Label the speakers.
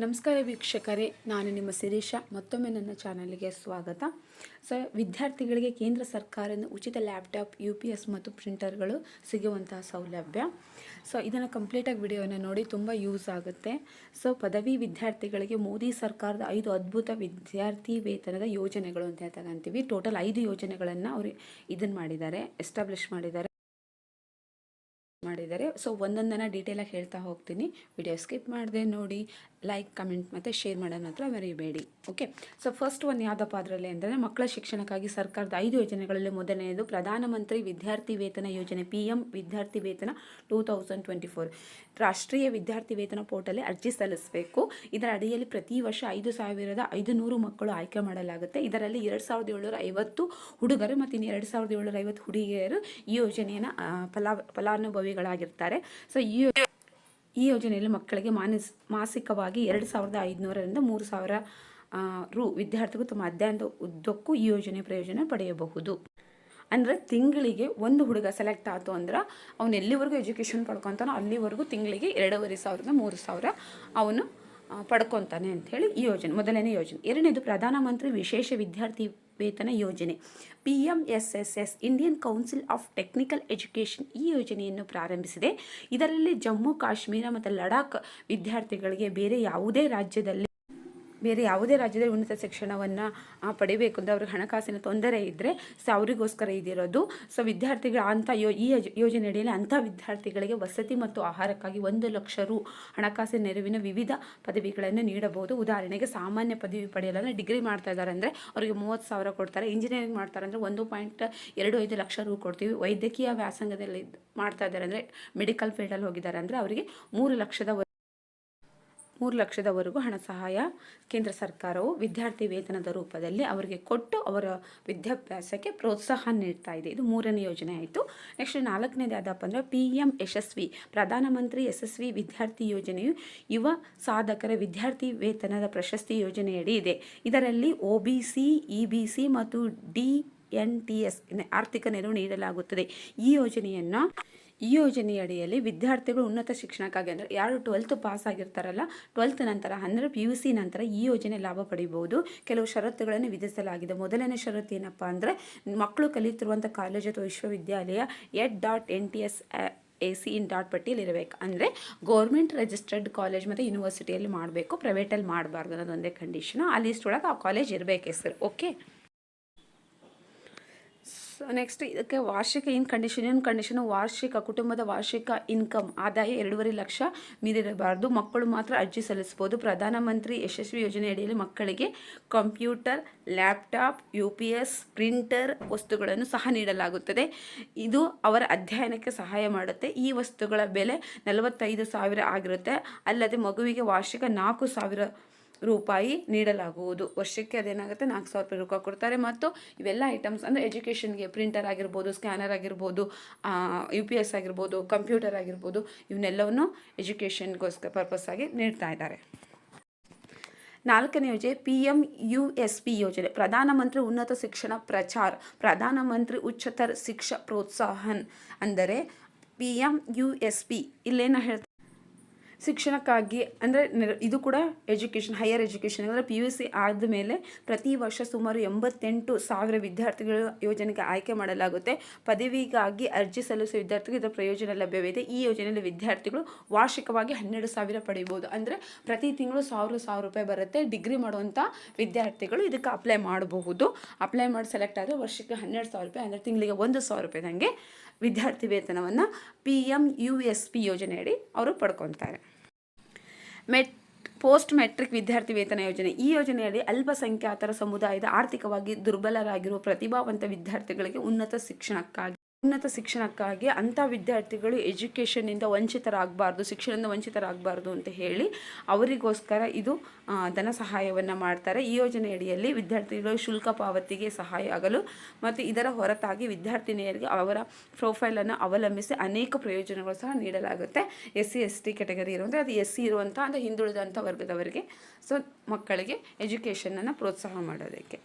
Speaker 1: ನಮಸ್ಕಾರ ವೀಕ್ಷಕರೇ, ನಾನು ನಿಮ್ಮ ಶಿರೀಷ. ಮತ್ತೊಮ್ಮೆ ನನ್ನ ಚಾನಲ್ಗೆ ಸ್ವಾಗತ. ಸೊ, ವಿದ್ಯಾರ್ಥಿಗಳಿಗೆ ಕೇಂದ್ರ ಸರ್ಕಾರದ ಉಚಿತ ಲ್ಯಾಪ್ಟಾಪ್, ಯು ಪಿ ಎಸ್ ಮತ್ತು ಪ್ರಿಂಟರ್ಗಳು ಸಿಗುವಂತಹ ಸೌಲಭ್ಯ. ಸೊ, ಇದನ್ನು ಕಂಪ್ಲೀಟಾಗಿ ವಿಡಿಯೋನ ನೋಡಿ ತುಂಬ ಯೂಸ್ ಆಗುತ್ತೆ. ಸೊ, ಪದವಿ ವಿದ್ಯಾರ್ಥಿಗಳಿಗೆ ಮೋದಿ ಸರ್ಕಾರದ ಐದು ಅದ್ಭುತ ವಿದ್ಯಾರ್ಥಿ ವೇತನದ ಯೋಜನೆಗಳು ಅಂತ ತಗೊಂತೀವಿ ಟೋಟಲ್ ಐದು ಯೋಜನೆಗಳನ್ನು ಅವರು ಇದನ್ನು ಮಾಡಿದ್ದಾರೆ, ಎಸ್ಟಾಬ್ಲಿಷ್ ಮಾಡಿದ್ದಾರೆ. ಮಾಡಿದ್ದಾರೆ ಸೊ ಒಂದೊಂದನ್ನು ಡೀಟೇಲಾಗಿ ಹೇಳ್ತಾ ಹೋಗ್ತೀನಿ. ವಿಡಿಯೋ ಸ್ಕಿಪ್ ಮಾಡಿದೆ ನೋಡಿ. ಲೈಕ್ ಕಮೆಂಟ್ ಮತ್ತು ಶೇರ್ ಮಾಡೋಣ ಹತ್ರ ಮರೆಯಬೇಡಿ ಓಕೆ ಸೊ ಫಸ್ಟ್ ಒಂದು ಯಾವುದಪ್ಪ ಅದರಲ್ಲಿ ಅಂದರೆ ಮಕ್ಕಳ ಶಿಕ್ಷಣಕ್ಕಾಗಿ ಸರ್ಕಾರದ ಐದು ಯೋಜನೆಗಳಲ್ಲಿ ಮೊದಲನೆಯದು ಪ್ರಧಾನಮಂತ್ರಿ ವಿದ್ಯಾರ್ಥಿ ವೇತನ ಯೋಜನೆ ಪಿ ಎಂ ವಿದ್ಯಾರ್ಥಿ ವೇತನ ಟೂ ತೌಸಂಡ್ ಟ್ವೆಂಟಿ ಫೋರ್ ರಾಷ್ಟ್ರೀಯ ವಿದ್ಯಾರ್ಥಿ ವೇತನ ಪೋರ್ಟಲ್ಲಿ ಅರ್ಜಿ ಸಲ್ಲಿಸಬೇಕು. ಇದರ ಅಡಿಯಲ್ಲಿ ಪ್ರತಿ ವರ್ಷ ಐದು ಸಾವಿರದ ಐದು ನೂರು ಮಕ್ಕಳು ಆಯ್ಕೆ ಮಾಡಲಾಗುತ್ತೆ. ಇದರಲ್ಲಿ ಎರಡು ಸಾವಿರದ ಏಳ್ನೂರ ಐವತ್ತು ಹುಡುಗರು ಮತ್ತು ಇನ್ನು ಎರಡು ಸಾವಿರದ ಏಳ್ನೂರ ಐವತ್ತು ಹುಡುಗಿಯರು ಈ ಯೋಜನೆಯನ್ನು ಫಲಾ ಫಲಾನುಭವಿಗಳಾಗಿರ್ತಾರೆ ಸೊ ಈ ಈ ಯೋಜನೆಯಲ್ಲಿ ಮಕ್ಕಳಿಗೆ ಮಾನಸ್, ಮಾಸಿಕವಾಗಿ ಎರಡು ಸಾವಿರದ ಐದುನೂರರಿಂದ ಮೂರು ಸಾವಿರ ರು ವಿದ್ಯಾರ್ಥಿಗಳು ತಮ್ಮ ಅಧ್ಯಯನದ ಉದ್ದಕ್ಕೂ ಈ ಯೋಜನೆ ಪ್ರಯೋಜನ ಪಡೆಯಬಹುದು. ಅಂದರೆ ತಿಂಗಳಿಗೆ ಒಂದು ಹುಡುಗ ಸೆಲೆಕ್ಟ್ ಆಯಿತು ಅಂದ್ರೆ ಅವನು ಎಲ್ಲಿವರೆಗೂ ಎಜುಕೇಷನ್ ಪಡ್ಕೊತಾನೋ ಅಲ್ಲಿವರೆಗೂ ತಿಂಗಳಿಗೆ ಎರಡೂವರೆ ಸಾವಿರದ ಮೂರು ಸಾವಿರ ಅವನು ಪಡ್ಕೊತಾನೆ ಅಂಥೇಳಿ ಈ ಯೋಜನೆ, ಮೊದಲನೇ ಯೋಜನೆ. ಎರಡನೇದು ಪ್ರಧಾನಮಂತ್ರಿ ವಿಶೇಷ ವಿದ್ಯಾರ್ಥಿ ವೇತನ ಯೋಜನೆ. P M S S S Indian council of technical education ಈ ಯೋಜನೆಯನ್ನು ಪ್ರಾರಂಭಿಸಿದೆ. ಇದರಲ್ಲಿ ಜಮ್ಮು, ಕಾಶ್ಮೀರ ಮತ್ತು ಲಡಾಖ್ ವಿದ್ಯಾರ್ಥಿಗಳಿಗೆ ಬೇರೆ ಯಾವುದೇ ರಾಜ್ಯದಲ್ಲಿ ಬೇರೆ ಯಾವುದೇ ರಾಜ್ಯದಲ್ಲಿ ಉನ್ನತ ಶಿಕ್ಷಣವನ್ನು ಪಡಿಬೇಕು ಅಂದರೆ ಅವ್ರಿಗೆ ಹಣಕಾಸಿನ ತೊಂದರೆ ಇದ್ದರೆ ಸೊ ಅವರಿಗೋಸ್ಕರ ಇದಿರೋದು. ಸೊ ವಿದ್ಯಾರ್ಥಿಗಳ ಅಂಥ ಯೋ, ಈ ಯೋಜ- ಯೋಜನೆ ಅಡಿಯಲ್ಲಿ ಅಂಥ ವಿದ್ಯಾರ್ಥಿಗಳಿಗೆ ವಸತಿ ಮತ್ತು ಆಹಾರಕ್ಕಾಗಿ ಒಂದು ಲಕ್ಷ ರು ಹಣಕಾಸಿನ ನೆರವಿನ ವಿವಿಧ ಪದವಿಗಳನ್ನು ನೀಡಬಹುದು. ಉದಾಹರಣೆಗೆ ಸಾಮಾನ್ಯ ಪದವಿ ಪಡೆಯಲು ಅಂದರೆ ಡಿಗ್ರಿ ಮಾಡ್ತಾ ಇದ್ದಾರೆ ಅಂದರೆ ಅವರಿಗೆ ಮೂವತ್ತು ಸಾವಿರ ಕೊಡ್ತಾರೆ. ಇಂಜಿನಿಯರಿಂಗ್ ಮಾಡ್ತಾರೆ ಅಂದರೆ ಒಂದು ಪಾಯಿಂಟ್ ಎರಡು ಐದು ಲಕ್ಷ ರು ಕೊಡ್ತೀವಿ. ವೈದ್ಯಕೀಯ ವ್ಯಾಸಂಗದಲ್ಲಿ ಮಾಡ್ತಾ ಇದ್ದಾರೆ ಅಂದರೆ ಮೆಡಿಕಲ್ ಫೀಲ್ಡಲ್ಲಿ ಹೋಗಿದ್ದಾರೆ ಅಂದರೆ ಅವರಿಗೆ ಮೂರು ಲಕ್ಷದ ಮೂರು ಲಕ್ಷದವರೆಗೂ ಹಣ ಸಹಾಯ ಕೇಂದ್ರ ಸರ್ಕಾರವು ವಿದ್ಯಾರ್ಥಿ ವೇತನದ ರೂಪದಲ್ಲಿ ಅವರಿಗೆ ಕೊಟ್ಟು ಅವರ ವಿದ್ಯಾಭ್ಯಾಸಕ್ಕೆ ಪ್ರೋತ್ಸಾಹ ನೀಡ್ತಾ ಇದೆ. ಇದು ಮೂರನೇ ಯೋಜನೆ ಆಯಿತು. ನೆಕ್ಸ್ಟ್ ನಾಲ್ಕನೇದು ಯಾವುದಪ್ಪ ಅಂದರೆ ಪಿ ಎಂ ಯಶಸ್ವಿ ಪ್ರಧಾನಮಂತ್ರಿ ಯಶಸ್ವಿ ವಿದ್ಯಾರ್ಥಿ ಯೋಜನೆಯು ಯುವ ಸಾಧಕರ ವಿದ್ಯಾರ್ಥಿ ವೇತನದ ಪ್ರಶಸ್ತಿ ಯೋಜನೆಯಡಿ ಇದೆ. ಇದರಲ್ಲಿ O B C, E B C ಮತ್ತು ಡಿ ಎನ್ ಟಿ ಎಸ್ ಆರ್ಥಿಕ ನೆರವು ನೀಡಲಾಗುತ್ತದೆ. ಈ ಯೋಜನೆಯನ್ನು ಈ ಯೋಜನೆಯಡಿಯಲ್ಲಿ ವಿದ್ಯಾರ್ಥಿಗಳು ಉನ್ನತ ಶಿಕ್ಷಣಕ್ಕಾಗಿ ಅಂದರೆ ಯಾರು ಟ್ವೆಲ್ತ್ ಪಾಸ್ ಆಗಿರ್ತಾರಲ್ಲ ಟ್ವೆಲ್ತ್ ನಂತರ ಅಂದರೆ ಪಿ ಯು ಸಿ ನಂತರ ಈ ಯೋಜನೆ ಲಾಭ ಪಡಿಬಹುದು. ಕೆಲವು ಷರತ್ತುಗಳನ್ನು ವಿಧಿಸಲಾಗಿದೆ. ಮೊದಲನೇ ಷರತ್ತು ಏನಪ್ಪ ಅಂದರೆ ಮಕ್ಕಳು ಕಲಿತಿರುವಂಥ ಕಾಲೇಜು ಅಥವಾ ವಿಶ್ವವಿದ್ಯಾಲಯ ed dot N T S A C in dot ಪಟ್ಟಿಯಲ್ಲಿ ಇರಬೇಕು. ಅಂದರೆ ಗೌರ್ಮೆಂಟ್ ರಿಜಿಸ್ಟರ್ಡ್ ಕಾಲೇಜ್ ಮತ್ತು ಯೂನಿವರ್ಸಿಟಿಯಲ್ಲಿ ಮಾಡಬೇಕು. ಪ್ರೈವೇಟಲ್ಲಿ ಮಾಡಬಾರ್ದು ಅನ್ನೋದೊಂದೇ ಕಂಡೀಷನ್ ಆ ಲಿಸ್ಟ್ ಒಳಗೆ ಆ ಕಾಲೇಜ್ ಇರಬೇಕು ಹೆಸರು ಓಕೆ ಸೊ ನೆಕ್ಸ್ಟ್ ಇದಕ್ಕೆ ವಾರ್ಷಿಕ ಇನ್ ಕಂಡೀಷನ್ ಇನ್ ಕಂಡೀಷನು ವಾರ್ಷಿಕ, ಕುಟುಂಬದ ವಾರ್ಷಿಕ ಇನ್ಕಮ್ ಆದಾಯ ಎರಡೂವರೆ ಲಕ್ಷ ಮೀರಿರಬಾರ್ದು. ಮಕ್ಕಳು ಮಾತ್ರ ಅರ್ಜಿ ಸಲ್ಲಿಸ್ಬೋದು ಪ್ರಧಾನಮಂತ್ರಿ ಯಶಸ್ವಿ ಯೋಜನೆ ಅಡಿಯಲ್ಲಿ ಮಕ್ಕಳಿಗೆ computer, laptop U P S printer ವಸ್ತುಗಳನ್ನು ಸಹ ನೀಡಲಾಗುತ್ತದೆ. ಇದು ಅವರ ಅಧ್ಯಯನಕ್ಕೆ ಸಹಾಯ ಮಾಡುತ್ತೆ. ಈ ವಸ್ತುಗಳ ಬೆಲೆ ನಲವತ್ತೈದು ಸಾವಿರ ಆಗಿರುತ್ತೆ. ಅಲ್ಲದೆ ಮಗುವಿಗೆ ವಾರ್ಷಿಕ ನಾಲ್ಕು ಸಾವಿರ ರೂಪಾಯಿ ನೀಡಲಾಗುವುದು. ವರ್ಷಕ್ಕೆ ಅದೇನಾಗುತ್ತೆ? ನಾಲ್ಕು ಸಾವಿರ ರೂಪಾಯಿ ರೂಪಾಯಿ ಕೊಡ್ತಾರೆ. ಮತ್ತು ಇವೆಲ್ಲ ಐಟಮ್ಸ್ ಅಂದರೆ ಎಜುಕೇಷನ್ಗೆ ಪ್ರಿಂಟರ್ ಆಗಿರ್ಬೋದು ಸ್ಕ್ಯಾನರ್ ಆಗಿರ್ಬೋದು ಯು ಪಿ ಎಸ್ ಆಗಿರ್ಬೋದು ಕಂಪ್ಯೂಟರ್ ಆಗಿರ್ಬೋದು, ಇವನ್ನೆಲ್ಲವನ್ನು ಎಜುಕೇಷನ್ಗೋಸ್ಕರ ಪರ್ಪಸ್ ಆಗಿ ನೀಡ್ತಾ ಇದ್ದಾರೆ. ನಾಲ್ಕನೇ ಯೋಜನೆ P M U S P ಯೋಜನೆ. ಪ್ರಧಾನಮಂತ್ರಿ ಉನ್ನತ ಶಿಕ್ಷಣ ಪ್ರಚಾರ. ಪ್ರಧಾನಮಂತ್ರಿ ಉಚ್ಚತರ ಶಿಕ್ಷಾ ಪ್ರೋತ್ಸಾಹನ್. ಅಂದರೆ P M U S P ಇಲ್ಲೇನು ಹೇಳ್ತಾರೆ ಶಿಕ್ಷಣಕ್ಕಾಗಿ ಅಂದರೆ ಇದು ಕೂಡ ಎಜುಕೇಷನ್, ಹೈಯರ್ ಎಜುಕೇಷನ್ ಅಂದರೆ ಪಿ ಯು ಸಿ ಆದಮೇಲೆ ಪ್ರತಿ ವರ್ಷ ಸುಮಾರು ಎಂಬತ್ತೆಂಟು ಸಾವಿರ ವಿದ್ಯಾರ್ಥಿಗಳು ಯೋಜನೆಗೆ ಆಯ್ಕೆ ಮಾಡಲಾಗುತ್ತೆ. ಪದವಿಗಾಗಿ ಅರ್ಜಿ ಸಲ್ಲಿಸುವ ವಿದ್ಯಾರ್ಥಿಗಳು ಇದರ ಪ್ರಯೋಜನ ಲಭ್ಯವಿದೆ. ಈ ಯೋಜನೆಯಲ್ಲಿ ವಿದ್ಯಾರ್ಥಿಗಳು ವಾರ್ಷಿಕವಾಗಿ ಹನ್ನೆರಡು ಸಾವಿರ ಪಡಿಬೋದು. ಅಂದರೆ ಪ್ರತಿ ತಿಂಗಳು ಸಾವಿರ ಸಾವಿರ ರೂಪಾಯಿ ಬರುತ್ತೆ. ಡಿಗ್ರಿ ಮಾಡುವಂಥ ವಿದ್ಯಾರ್ಥಿಗಳು ಇದಕ್ಕೆ ಅಪ್ಲೈ ಮಾಡಬಹುದು. ಅಪ್ಲೈ ಮಾಡಿ ಸೆಲೆಕ್ಟ್ ಆದರೆ ವರ್ಷಕ್ಕೆ ಹನ್ನೆರಡು ಸಾವಿರ ರೂಪಾಯಿ ಅಂದರೆ ತಿಂಗಳಿಗೆ ಒಂದು ಸಾವಿರ ರೂಪಾಯಿ ನನಗೆ ವಿದ್ಯಾರ್ಥಿ ವೇತನವನ್ನು P M U S P ಯೋಜನೆಯಡಿ ಅವರು ಪಡ್ಕೊತಾರೆ. ಮೆಟ್, ಪೋಸ್ಟ್ ಮೆಟ್ರಿಕ್ ವಿದ್ಯಾರ್ಥಿ ವೇತನ ಯೋಜನೆ. ಈ ಯೋಜನೆಯಲ್ಲಿ ಅಲ್ಪಸಂಖ್ಯಾತರ ಸಮುದಾಯದ ಆರ್ಥಿಕವಾಗಿ ದುರ್ಬಲರಾಗಿರುವ ಪ್ರತಿಭಾವಂತ ವಿದ್ಯಾರ್ಥಿಗಳಿಗೆ ಉನ್ನತ ಶಿಕ್ಷಣಕ್ಕಾಗಿ ಉನ್ನತ ಶಿಕ್ಷಣಕ್ಕಾಗಿ ಅಂಥ ವಿದ್ಯಾರ್ಥಿಗಳು ಎಜುಕೇಷನಿಂದ ವಂಚಿತರಾಗಬಾರ್ದು, ಶಿಕ್ಷಣದಿಂದ ವಂಚಿತರಾಗಬಾರ್ದು ಅಂತ ಹೇಳಿ ಅವರಿಗೋಸ್ಕರ ಇದು ಧನ ಸಹಾಯವನ್ನು ಮಾಡ್ತಾರೆ. ಈ ಯೋಜನೆಯಡಿಯಲ್ಲಿ ವಿದ್ಯಾರ್ಥಿಗಳು ಶುಲ್ಕ ಪಾವತಿಗೆ ಸಹಾಯ ಆಗಲು ಮತ್ತು ಇದರ ಹೊರತಾಗಿ ವಿದ್ಯಾರ್ಥಿನಿಯರಿಗೆ ಅವರ ಪ್ರೊಫೈಲನ್ನು ಅವಲಂಬಿಸಿ ಅನೇಕ ಪ್ರಯೋಜನಗಳು ಸಹ ನೀಡಲಾಗುತ್ತೆ. S C S T category ಇರುವಂಥ ಅದು ಎಸ್ ಸಿ ಇರುವಂಥ ಅಂದರೆ ಹಿಂದುಳಿದಂಥ ವರ್ಗದವರಿಗೆ, ಸೊ ಮಕ್ಕಳಿಗೆ ಎಜುಕೇಷನನ್ನು ಪ್ರೋತ್ಸಾಹ ಮಾಡೋದಕ್ಕೆ.